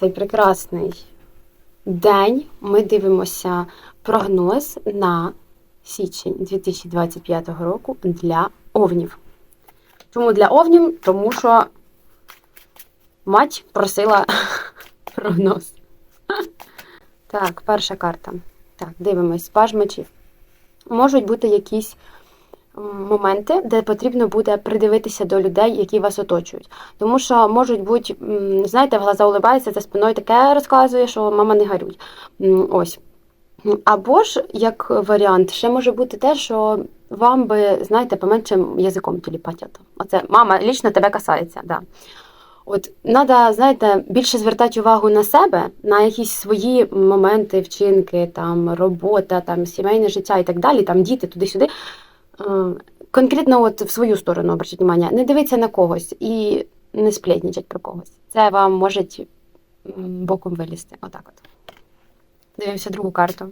цей прекрасний день ми дивимося прогноз на січень 2025 року для овнів. Чому для овнів? Тому що мать просила прогноз. Так, перша карта. Так, дивимось, паж мечів. Можуть бути якісь моменти, де потрібно буде придивитися до людей, які вас оточують. Тому що можуть бути, знаєте, в глаза улибається за спиною таке розказує, що мама не гарюй. Ось. Або ж, як варіант, ще може бути те, що вам би, знаєте, поменше язиком тіліпатять. Оце мама лічно тебе касається. Да. От треба, знаєте, більше звертати увагу на себе, на якісь свої моменти, вчинки, там робота, там сімейне життя і так далі, там діти туди-сюди. Е, Конкретно от в свою сторону обратіть увагу. Не дивитися на когось і не сплетнічать про когось. Це вам може боком вилізти. Отак от. Дивимося другу карту.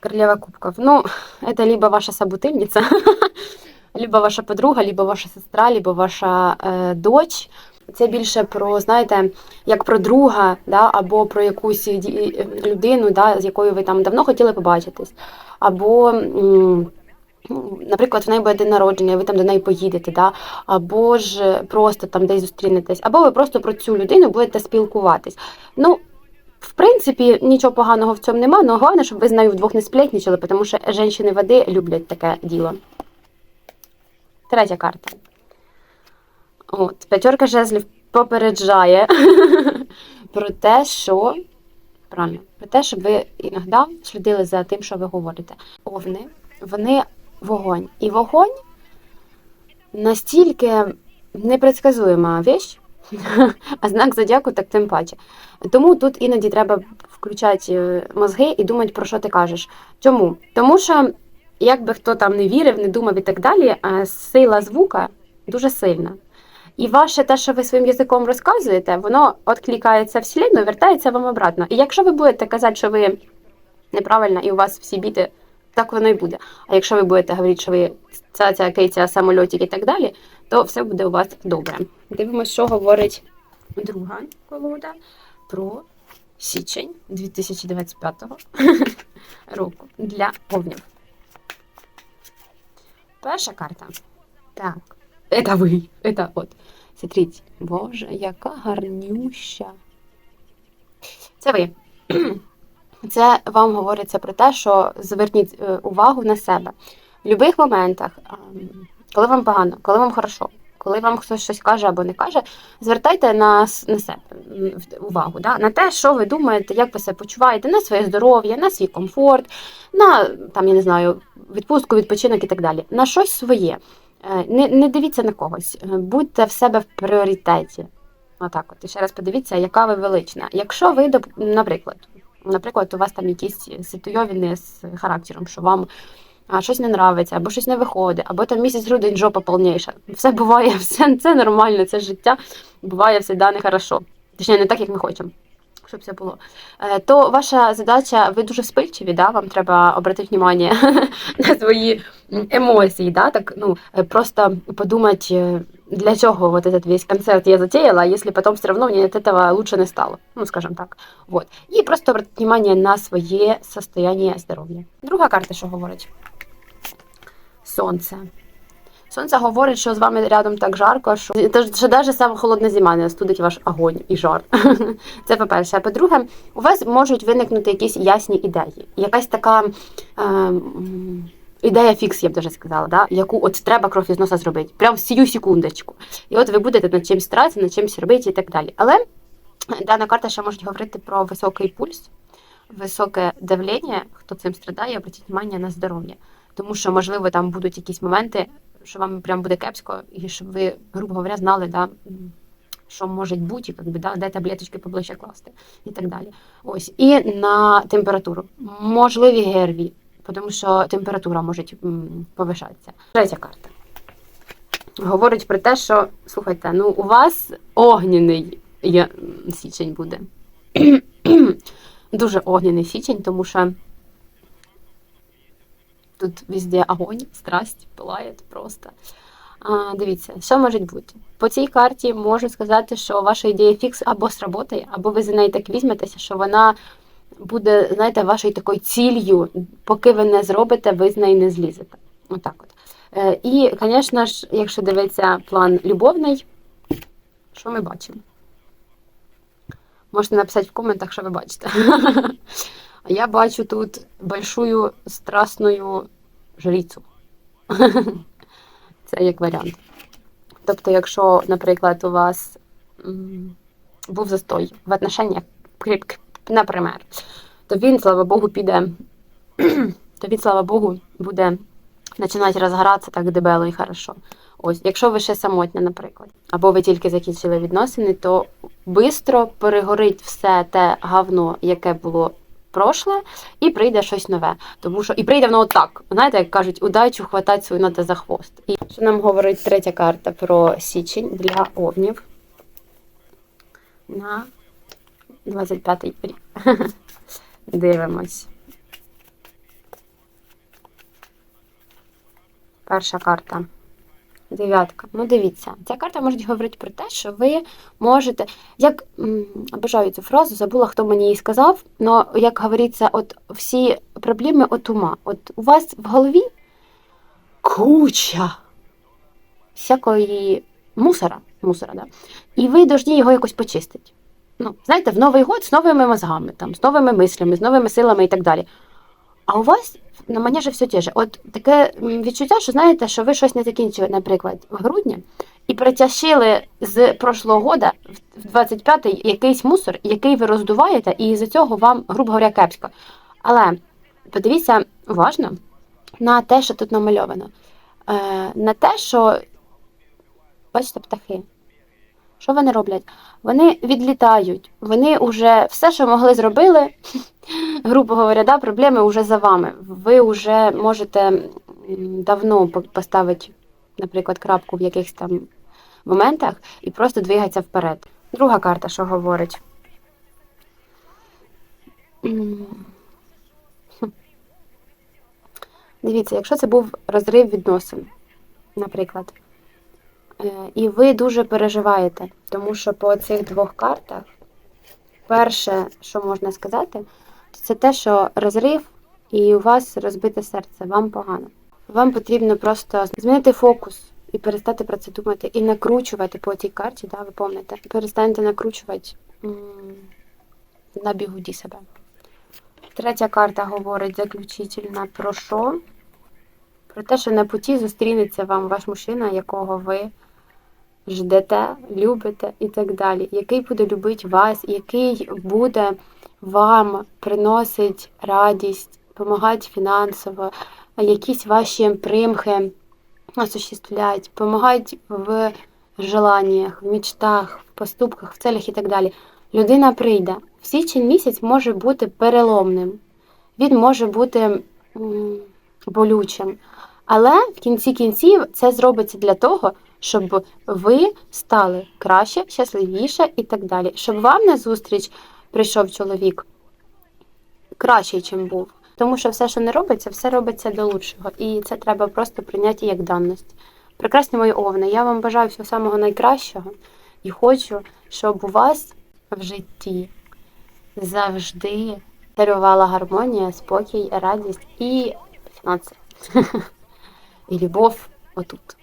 Королева кубков. Ну, это либо ваша собутыльница, либо ваша подруга, либо ваша сестра, либо ваша е, доч. Це більше про, знаєте, як про друга, да, або про якусь людину, да, з якою ви там давно хотіли побачитись. Або, м, наприклад, в неї буде день народження, ви там до неї поїдете, да, або ж просто там десь зустрінетесь, або ви просто про цю людину будете спілкуватись. Ну, в принципі, нічого поганого в цьому нема, але головне, щоб ви з нею вдвох не сплетничали, тому що жінки води люблять таке діло. Третя карта. От, п'ятерка жезлів попереджає про те, що. Правильно, про те, щоб ви іноді слідили за тим, що ви говорите. Овни, вони вогонь. І вогонь настільки непредсказуема вещь, а знак зодіаку так тим паче. Тому тут іноді треба включати е, мозги і думати, про що ти кажеш. Чому? Тому що, як би хто там не вірив, не думав і так далі, е, сила звука дуже сильна. І ваше те, що ви своїм язиком розказуєте, воно відкликається вселенну, вертається вам обратно. І якщо ви будете казати, що ви неправильно і у вас всі біти, так воно і буде. А якщо ви будете говорити, що ви ця ця кейця, самольотик і так далі, то все буде у вас добре. Дивимося, що говорить друга колода про січень 2025 року для овнів. Перша карта. Так. Это ви. Это от. Смотрите. Боже, яка гарнюща. Це ви. Це вам говориться про те, що зверніть е, увагу на себе. В будь-яких моментах, коли вам погано, коли вам хорошо, коли вам хтось щось каже або не каже, звертайте на, на себе увагу, да? на те, що ви думаєте, як ви себе почуваєте, на своє здоров'я, на свій комфорт, на там, я не знаю, відпустку, відпочинок і так далі. На щось своє. Е, Не, не дивіться на когось, Е, будьте в себе в пріоритеті. Отак, от. І ще раз подивіться, яка ви велична. Якщо ви, наприклад, наприклад, у вас там якісь ситуйовини з характером, що вам щось не нравиться, або щось не виходить, або там місяць грудень жопа повніша. Все буває, все це нормально, це життя буває завжди нехорошо. Точніше, не так, як ми хочемо. Щоб все було. Е, То ваша задача, ви дуже вспильчиві, да? вам треба обратити увагу на свої емоції, да? так, ну, е, просто подумати, е, для чого вот этот весь концерт я затеяла, если потом все равно мне от этого лучше не стало, ну, скажем так. Вот. І просто обратити внимание на своє состояние здоров'я. Друга карта, що говорить? Сонце. Сонце говорить, що з вами рядом так жарко, що, що навіть саме холодна зима не остудить ваш огонь і жар. Це по-перше. А по-друге, у вас можуть виникнути якісь ясні ідеї. Якась така е, ідея фікс, я б даже сказала, да? яку от треба кров із носа зробити. Прям в сію секундочку. І от ви будете над чимось старатися, над чимось робити і так далі. Але дана карта ще може говорити про високий пульс, високе давлення, хто цим страдає, обратіть увагу на здоров'я. Тому що, можливо, там будуть якісь моменти, що вам прям буде кепсько, і щоб ви, грубо говоря, знали, да, що може бути, як би, да, де таблеточки поближче класти і так далі. Ось. І на температуру. Можливі ГРВІ, тому що температура може повишатися. Третя карта. Говорить про те, що, слухайте, ну у вас огняний є- січень буде. Дуже огняний січень, тому що тут везде огонь, страсть пылает просто. А, дивіться, що може бути? По цій карті можу сказати, що ваша ідея фікс або сработає, або ви за неї так візьметеся, що вона буде, знаєте, вашою такою ціллю, поки ви не зробите, ви з неї не злізете. Отак от. Е, і, звісно ж, якщо дивитися план любовний, що ми бачимо? Можете написати в коментах, що ви бачите. Я бачу тут большую страстную жрицю. Це як варіант. Тобто, якщо, наприклад, у вас був застой в отношеннях, к- к- наприклад, то він, слава Богу, піде, то він, слава Богу, буде починати розгоратися так дебело і хорошо. Ось, якщо ви ще самотня, наприклад, або ви тільки закінчили відносини, то швидко перегорить все те говно, яке було прошле, і прийде щось нове. Тому що і прийде воно отак. Знаєте, як кажуть, удачу хватать свою нота за хвост. І що нам говорить третя карта про січень для овнів на 25-й рік. Дивимось. Перша карта. Дев'ятка. Ну, дивіться, ця карта може говорити про те, що ви можете. Як м, обожаю цю фразу, забула, хто мені її сказав, але як говориться, от всі проблеми от ума. От у вас в голові куча всякої мусора, мусора, да? і ви повинні його якось почистити. Ну, знаєте, в Новий год з новими мозгами, там, з новими мислями, з новими силами і так далі. А у вас на мені же все те. От таке відчуття, що знаєте, що ви щось не закінчили, наприклад, в грудні, і притяшили з прошлого года в 25-й якийсь мусор, який ви роздуваєте, і з-за цього вам, грубо говоря, кепсько. Але подивіться уважно на те, що тут намальовано. Е, на те, що бачите, птахи. Що вони роблять? Вони відлітають, вони вже все, що могли, зробили. Грубо говоря, да, проблеми вже за вами. Ви вже можете давно поставити, наприклад, крапку в якихось там моментах і просто двигатися вперед. Друга карта, що говорить. Дивіться, якщо це був розрив відносин, наприклад. Е, І ви дуже переживаєте, тому що по цих двох картах, перше, що можна сказати, це те, що розрив і у вас розбите серце, вам погано. Вам потрібно просто змінити фокус і перестати про це думати, і накручувати по цій карті, да, ви пам'ятаєте, перестаньте накручувати м, на бігуді себе. Третя карта говорить заключительна про що? Про те, що на путі зустрінеться вам ваш мужчина, якого ви ждете, любите і так далі, який буде любити вас, який буде вам приносить радість, допомагати фінансово, якісь ваші примхи осуществлять, допомагати в желаннях, в мечтах, в поступках, в целях і так далі. Людина прийде. В січень місяць може бути переломним, він може бути болючим. Але в кінці кінців це зробиться для того, щоб ви стали краще, щасливіше і так далі. Щоб вам на зустріч прийшов чоловік кращий, чим був. Тому що все, що не робиться, все робиться до лучшого. І це треба просто прийняти як даність. Прекрасні мої овни, я вам бажаю всього самого найкращого і хочу, щоб у вас в житті завжди царювала гармонія, спокій, радість і фінанси. І любов отут.